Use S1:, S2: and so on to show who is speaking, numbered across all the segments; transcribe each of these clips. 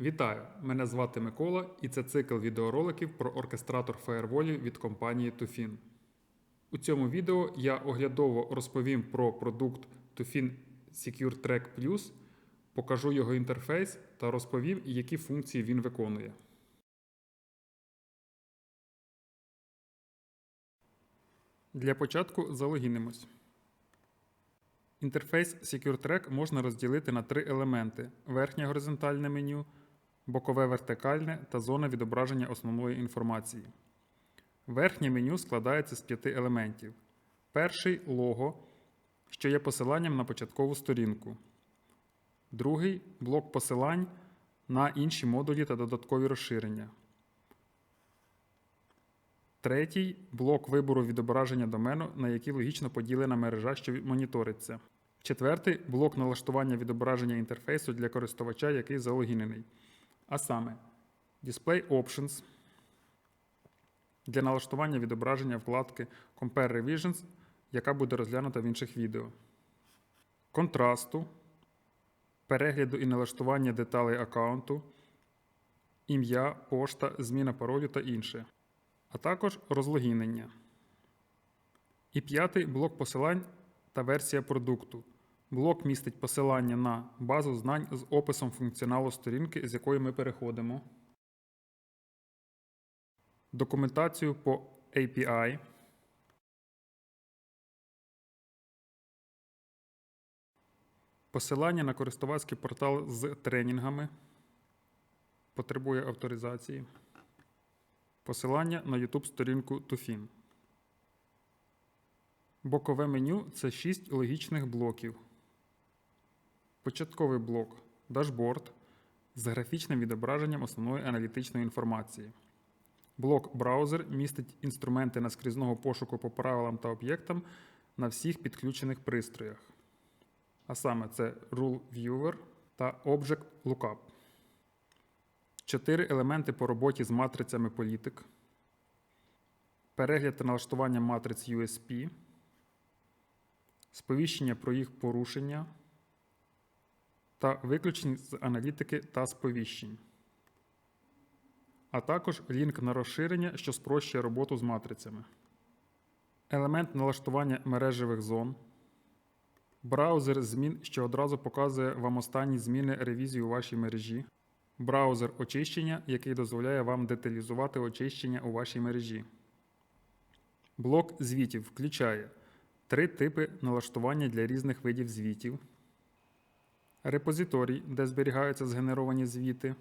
S1: Вітаю! Мене звати Микола, і це цикл відеороликів про оркестратор фаєрволів від компанії Tufin. У цьому відео я оглядово розповім про продукт Tufin Secure Track Plus, покажу його інтерфейс та розповім, які функції він виконує. Для початку залогінимось. Інтерфейс Secure Track можна розділити на три елементи: верхнє горизонтальне меню, бокове вертикальне та зона відображення основної інформації. Верхнє меню складається з п'яти елементів. Перший лого, що є посиланням на початкову сторінку. Другий блок посилань на інші модулі та додаткові розширення. Третій блок вибору відображення домену, на який логічно поділена мережа, що моніториться. Четвертий блок налаштування відображення інтерфейсу для користувача, який залогінений. А саме Display Options для налаштування відображення вкладки Compare Revisions, яка буде розглянута в інших відео. Контрасту, перегляду і налаштування деталей аккаунту, ім'я, пошта, зміна паролю та інше а також розлогінення. І п'ятий блок посилань та версія продукту. Блок містить посилання на базу знань з описом функціоналу сторінки, з якої ми переходимо, документацію по API, посилання на користувацький портал з тренінгами, потребує авторизації. Посилання на YouTube сторінку Tufin. Бокове меню це 6 логічних блоків. Початковий блок дашборд з графічним відображенням основної аналітичної інформації. Блок браузер містить інструменти наскрізного пошуку по правилам та об'єктам на всіх підключених пристроях. А саме це Rule Viewer та Object Lookup. Чотири елементи по роботі з матрицями політик. Перегляд та налаштування матриць USP. Сповіщення про їх порушення. Та виключень з аналітики та сповіщень. А також лінк на розширення, що спрощує роботу з матрицями. Елемент налаштування мережевих зон. Браузер змін, що одразу показує вам останні зміни ревізії у вашій мережі браузер очищення, який дозволяє вам деталізувати очищення у вашій мережі. Блок звітів включає три типи налаштування для різних видів звітів, репозиторій, де зберігаються згенеровані звіти,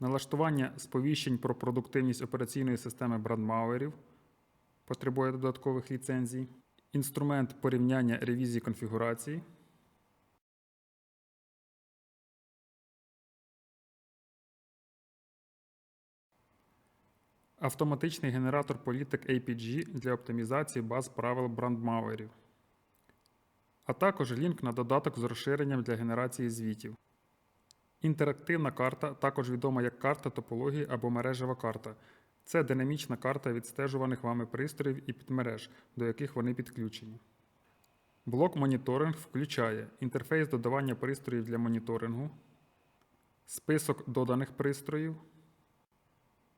S1: налаштування сповіщень про продуктивність операційної системи брандмауерів, потребує додаткових ліцензій, інструмент порівняння ревізії конфігурації. Автоматичний генератор політик APG для оптимізації баз правил брандмауерів, а також лінк на додаток з розширенням для генерації звітів. Інтерактивна карта, також відома як карта топології або мережева карта. Це динамічна карта відстежуваних вами пристроїв і підмереж, до яких вони підключені. Блок моніторинг включає інтерфейс додавання пристроїв для моніторингу, список доданих пристроїв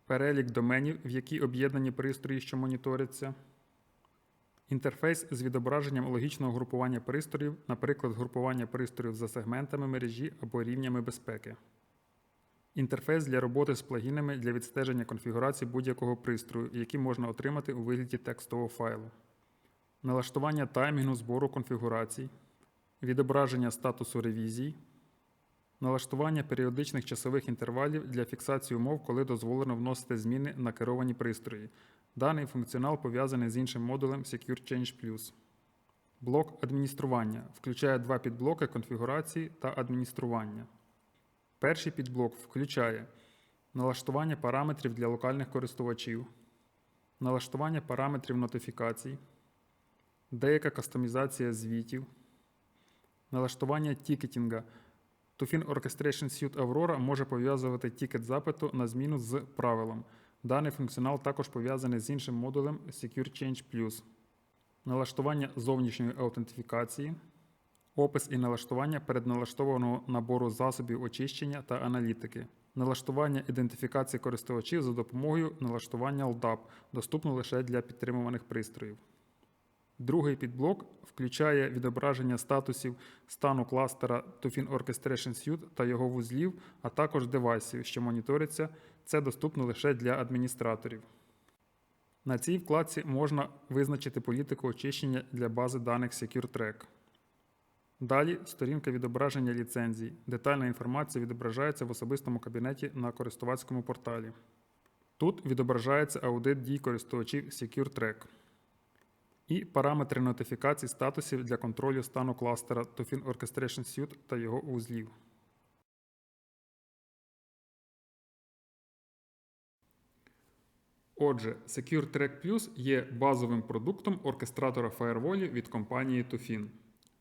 S1: перелік доменів, в які об'єднані пристрої, що моніторяться, інтерфейс з відображенням логічного групування пристроїв, наприклад, групування пристроїв за сегментами мережі або рівнями безпеки, інтерфейс для роботи з плагінами для відстеження конфігурації будь-якого пристрою, які можна отримати у вигляді текстового файлу, налаштування таймінгу збору конфігурацій, відображення статусу ревізій. Налаштування періодичних часових інтервалів для фіксації умов, коли дозволено вносити зміни на керовані пристрої. Даний функціонал пов'язаний з іншим модулем Secure Change Plus. Блок адміністрування включає два підблоки конфігурації та адміністрування. Перший підблок включає налаштування параметрів для локальних користувачів, налаштування параметрів нотифікацій, деяка кастомізація звітів, налаштування тікетінга – Tufin Orchestration Suite Aurora може пов'язувати тікет запиту на зміну з правилом. Даний функціонал також пов'язаний з іншим модулем Secure Change Plus. Налаштування зовнішньої аутентифікації, опис і налаштування передналаштованого набору засобів очищення та аналітики, налаштування ідентифікації користувачів за допомогою налаштування LDAP, доступно лише для підтримуваних пристроїв. Другий підблок включає відображення статусів стану кластера Tufin Orchestration Suite та його вузлів, а також девайсів, що моніторяться. Це доступно лише для адміністраторів. На цій вкладці можна визначити політику очищення для бази даних SecureTrack. Далі сторінка відображення ліцензій. Детальна інформація відображається в особистому кабінеті на користувацькому порталі. Тут відображається аудит дій користувачів SecureTrack і параметри нотифікацій статусів для контролю стану кластера Tufin Orchestration Suite та його вузлів. Отже, SecureTrack Plus є базовим продуктом оркестратора фаєрволів від компанії Tufin.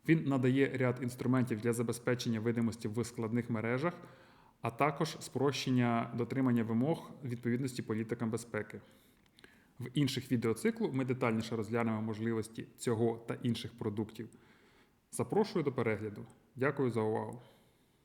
S1: Він надає ряд інструментів для забезпечення видимості в складних мережах, а також спрощення дотримання вимог відповідності політикам безпеки. В інших відеоциклу ми детальніше розглянемо можливості цього та інших продуктів. Запрошую до перегляду. Дякую за увагу.